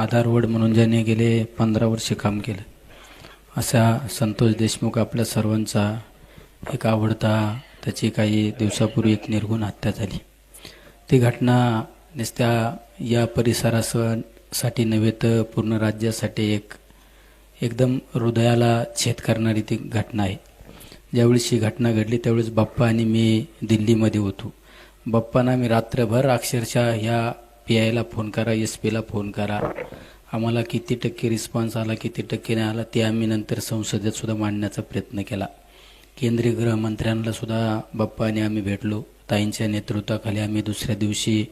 आधारवड म्हणून ज्याने गेले पंधरा वर्षे काम केलं. असा संतोष देशमुख आपल्या सर्वांचा एक आवडता त्याची काही दिवसापूर्वी एक निर्गुण हत्या झाली. ती घटना नुसत्या या परिसरासाठी नव्हे तर पूर्ण राज्यासाठी एक एकदम हृदयाला छेद करणारी ती घटना आहे. ज्यावेळेस ही घटना घडली त्यावेळेस बाप्पा आणि मी दिल्लीमध्ये होतो. बाप्पांना मी रात्रभर अक्षरशः ह्या पी आयला फोन करा एस पीला फोन करा. आम्हाला किती टक्के रिस्पॉन्स आला किती टक्के नाही आला ते आम्ही नंतर संसदेत सुद्धा मांडण्याचा प्रयत्न केला. केंद्रीय गृहमंत्र्यांना सुद्धा बाप्पाने आम्ही भेटलो. ताईंच्या नेतृत्वाखाली आम्ही दुसऱ्या दिवशी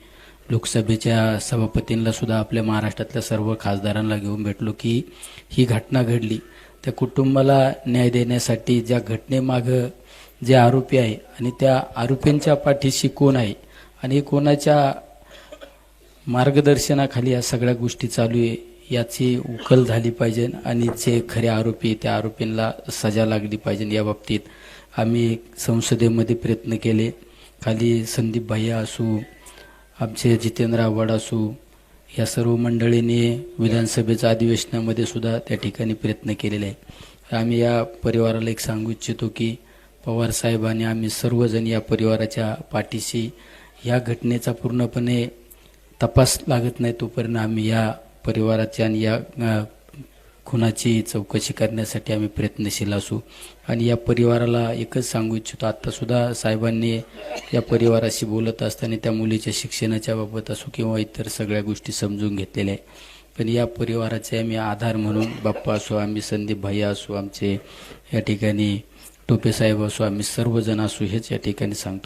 लोकसभेच्या सभापतींना सुद्धा आपल्या महाराष्ट्रातल्या सर्व खासदारांना घेऊन भेटलो की ही घटना घडली. त्या कुटुंबाला न्याय देण्यासाठी ज्या घटनेमागं जे आरोपी आहे आणि त्या आरोपींच्या पाठीशी कोण आहे आणि कोणाच्या मार्गदर्शनाखाली या सगळ्या गोष्टी चालू आहे. याची उकल झाली पाहिजे आणि जे खरे आरोपी त्या आरोपींना सजा लागली पाहिजे या बाबतीत. आम्ही संसदेमध्ये प्रयत्न केले. खाली संदीप भैया असू आमचे जितेंद्र आव्हाड असू या सर्व मंडळींनी विधानसभेच्या अधिवेशनामध्ये सुद्धा त्या ठिकाणी प्रयत्न केलेले आहे आम्ही या परिवाराला एक सांगू इच्छितो की पवार साहेबांनी आम्ही सर्वजण या परिवाराच्या पाठीशी या घटनेचा पूर्णपणे तपास लागत नाही तोपर्यंत आम्ही या परिवाराची आणि या खुनाची चौकशी करण्यासाठी आम्ही प्रयत्नशील असू. आणि या परिवाराला एकच सांगू इच्छितो आत्तासुद्धा साहेबांनी या परिवाराशी बोलत असताना त्या मुलीच्या शिक्षणाच्या बाबत असो किंवा इतर सगळ्या गोष्टी समजून घेतलेल्या आहे पण या परिवाराचे आम्ही आधार म्हणून बाप्पा असो आम्ही संदीप भैया असो आमचे या ठिकाणी टोपे साहेब असो आम्ही सर्वजण असू हेच या ठिकाणी सांगतो.